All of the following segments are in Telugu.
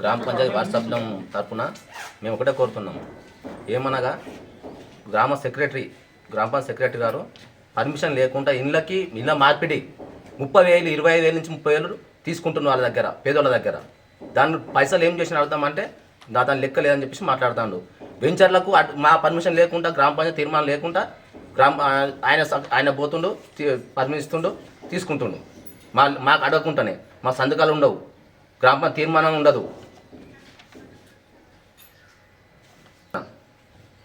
గ్రామ పంచాయతీ వార్డు సభ్యులం తరఫున మేము ఒకటే కోరుతున్నాము. ఏమనగా గ్రామ సెక్రటరీ గ్రామ పంచాయతీ సెక్రటరీ గారు పర్మిషన్ లేకుండా ఇళ్ళకి ఇళ్ళ మార్పిడి ముప్పై వేలు ఇరవై ఐదు వేల నుంచి ముప్పై వేలు తీసుకుంటున్న వాళ్ళ దగ్గర పేదోళ్ళ దగ్గర. దాని పైసలు ఏం చేసిన అడుగుతామంటే నా దాని లెక్క లేదని చెప్పేసి మాట్లాడుతాడు. వెంచర్లకు మా పర్మిషన్ లేకుండా గ్రామ పంచాయతీ తీర్మానం లేకుండా గ్రామ ఆయన ఆయన పోతుండు పర్మిషన్ ఇస్తుండు తీసుకుంటుండు. మా మాకు అడగకుండానే మా సంతకాలు ఉండవు. గ్రామ తీర్మానం ఉండదు.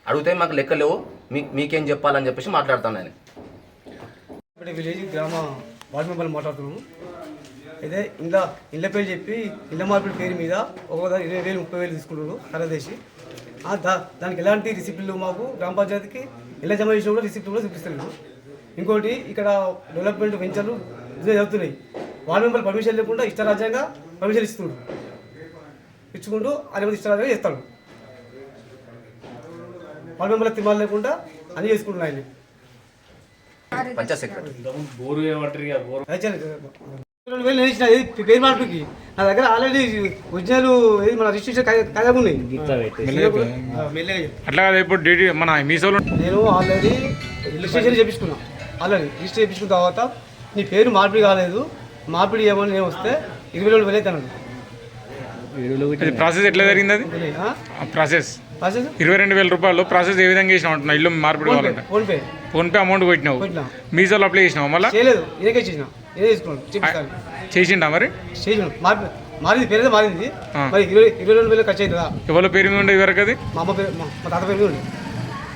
అడిగితే మాకు లెక్క లేవు. మీ మీకేం చెప్పాలని చెప్పేసి మాట్లాడతాను నేను. ఇప్పుడు విలేజ్ గ్రామ వార్డు మెంబర్లు మాట్లాడుతున్నాము. అయితే ఇండ్ల ఇళ్ళ పేరు చెప్పి ఇళ్ళ మార్పిడి పేరు మీద ఒక్కొక్కసారి ఇరవై వేలు ముప్పై వేలు తీసుకుంటున్నారు కరదేశి దా దానికి ఎలాంటి రిసిప్ట్లు మాకు. గ్రామ పంచాయతీకి ఇళ్ళ జమ చేసిన కూడా రిసిప్ట్ కూడా చూపిస్తలేదు. ఇంకోటి ఇక్కడ డెవలప్మెంట్ వెంచర్లు ఇదే జరుగుతున్నాయి. వార్డు మెంబర్ పర్మిషన్ లేకుండా ఇష్టరాజ్యంగా పర్మిషన్ ఇస్తున్నారు ఇచ్చుకుంటూ అది మంది ఇష్టరాజ్యంగా చేస్తాడు. వార్డు మెంబర్ల తిమ్మాలు లేకుండా అన్ని చేసుకుంటున్నాయి ఆయన. రెండు వేలు నేను ఇచ్చిన పేరు మార్పుకి నా దగ్గర ఆల్రెడీ ఒరిజినల్ ఏది మన రిజిస్ట్రేషన్ కాయగా ఉన్నాయి. అట్లా కదా ఇప్పుడు డీడీ మన మీసోలో నేను ఆల్రెడీ రిజిస్ట్రేషన్ చేపించుకున్నా. ఆల్రెడీ రిజిస్టర్ చేపించుకున్న తర్వాత నీ పేరు మార్పిడి కాలేదు. మార్పిడి చేయమని నేను వస్తే ఇరవై రెండు వేలు అవుతాను అది ప్రాసెస్ ఎట్లా జరిగింది అది? ఆ? ప్రాసెస్. ప్రాసెస్? ఇరవై రెండు వేల రూపాయలు ప్రాసెస్ ఏ విధంగా చేసినావు అంటున్నా ఇల్లు మార్పిడి కావాలంటే. ఫోన్పే ఫోన్పే అమౌంట్ కొట్టినావు కొట్టినా మీసోలో అప్లై చేసినావు మళ్ళీ? చేసిండా మరి? మారింది. పేరు మారింది. మరి ఇరవై ఇరవై రెండు వేలు ఖర్చు అయింది కదా ఎవరి పేరు మీద ఉండే వరకు అది? మా అమ్మ పేరు మా తాత పేరు మీద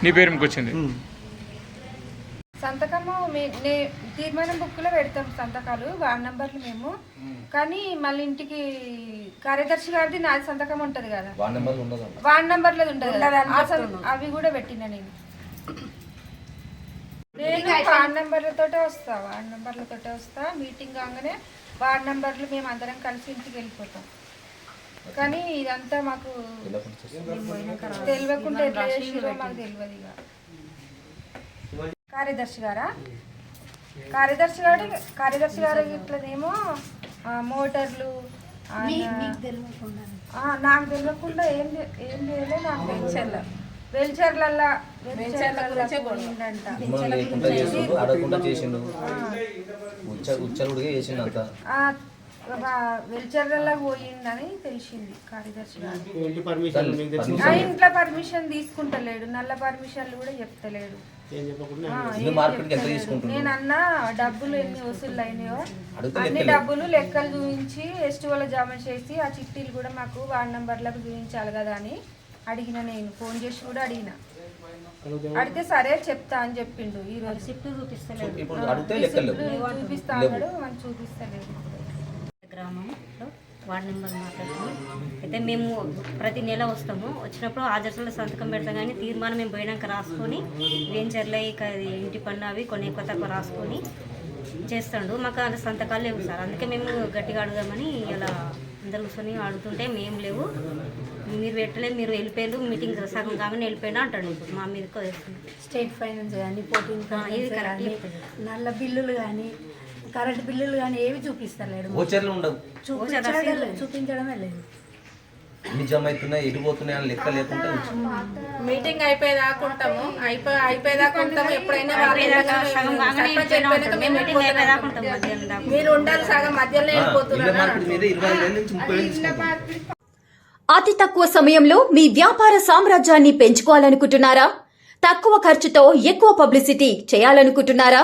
నీ పేరు మీకు వచ్చింది. సంతకము తీర్మానం బుక్లో పెడతాం సంతకాలు వార్డ్ నంబర్లు మేము. కానీ మళ్ళీ ఇంటికి కార్యదర్శి గారిది నాది సంతకం ఉంటుంది కదా. వార్డు నంబర్లో ఉంటుంది అవి కూడా పెట్టిన నేను. నేను వార్డ్ నంబర్లతోటే వస్తా వార్డ్ నంబర్లతోటే వస్తా. మీటింగ్ కాగానే వార్డ్ నంబర్లు మేము అందరం కలిసి ఇంటికి వెళ్ళిపోతాం. కానీ ఇదంతా మాకు తెలియకుండా ఎట్లా చేసిరో మాకు తెలియదు ఇక. కార్యదర్శి గారా? కార్యదర్శి గారు కార్యదర్శి గారు ఇట్లనేమో ఆ, మోటార్లు నాకు తెలియకుండా ఏం ఏం చేయలే నాకు వెంచర్ల. వెంచర్లల్లా వెంచర్ల పోయిందంట మిమ్మల్ని లేకుండా చేసిండు అడగకుండా చేసిండు ఉచ్చ ఉచ్చలుడిగా చేసిండు అంతా ఆ, వా- వెంచర్లల్లా పోయిందని తెలిసింది కార్యదర్శి గారు. ఇంటి పర్మిషన్ మీకు తెలిసి ఆ ఇంట్లో పర్మిషన్ తీసుకుంటలేడు నల్ల పర్మిషన్లు కూడా చెప్తలేడు? నేను అన్న డబ్బులు ఎన్ని వసూళ్ళు అయినాయో అన్ని. డబ్బులు లెక్కలు చూపించి ఎస్టీఓలో జమ చేసి ఆ చిట్టీలు కూడా మాకు వార్డ్ నంబర్లకు చూపించాలి కదా అని అడిగిన నేను. ఫోన్ చేసి కూడా అడిగిన. అడిగితే సరే చెప్తా అని చెప్పిండు. ఈ రోజు లేవు. చూపిస్తా అన్నాడు మనం చూపిస్తలేదు వార్డు నెంబర్ మాట్లాడుతున్నాం. అయితే మేము ప్రతి నెల వస్తాము. వచ్చినప్పుడు ఆదర్శంలో సంతకం పెడతాం కానీ తీర్మానం మేము పోయినాక రాసుకొని వెంచర్లు ఇంటి పన్ను అవి కొన్ని ఎక్కువ తక్కువ రాసుకొని చేస్తాడు. మాకు అంత సంతకాలు లేవు సార్. అందుకే మేము గట్టిగా అడుగుదామని ఇలా అందరు కూర్చొని అడుగుతుంటే మేము లేవు. మీరు పెట్టలేదు మీరు వెళ్ళిపోయారు మీటింగ్ సగం కాగానే వెళ్ళిపోయినా అంటాడు ఇప్పుడు మా మీదకి వస్తుంది స్టేట్ ఫైనాన్స్ కానీ పోటీ ఇది. నల్ల బిల్లులు కానీ కరెంట్ బిల్లులు కానీ ఏవి చూపిస్తలేడు ఓచర్లు ఉండవు. చూపించడం చూపించడమే లేదు. ఎన్ని జమ అవుతున్నాయి ఎటు పోతున్నాయి అని లెక్క లేకుండా మీటింగ్ అయిపోయేదాకా ఉంటాము. అయిపోయి అయిపోయేదాకా ఉంటాము. ఎప్పుడైనా మీరు ఉండాలి సగం మధ్యలో వెళ్ళిపోతున్నారు అతి తక్కువ సమయంలో మీ వ్యాపార సామ్రాజ్యాన్ని పెంచుకోవాలనుకుంటున్నారా? తక్కువ ఖర్చుతో ఎక్కువ పబ్లిసిటీ చేయాలనుకుంటున్నారా?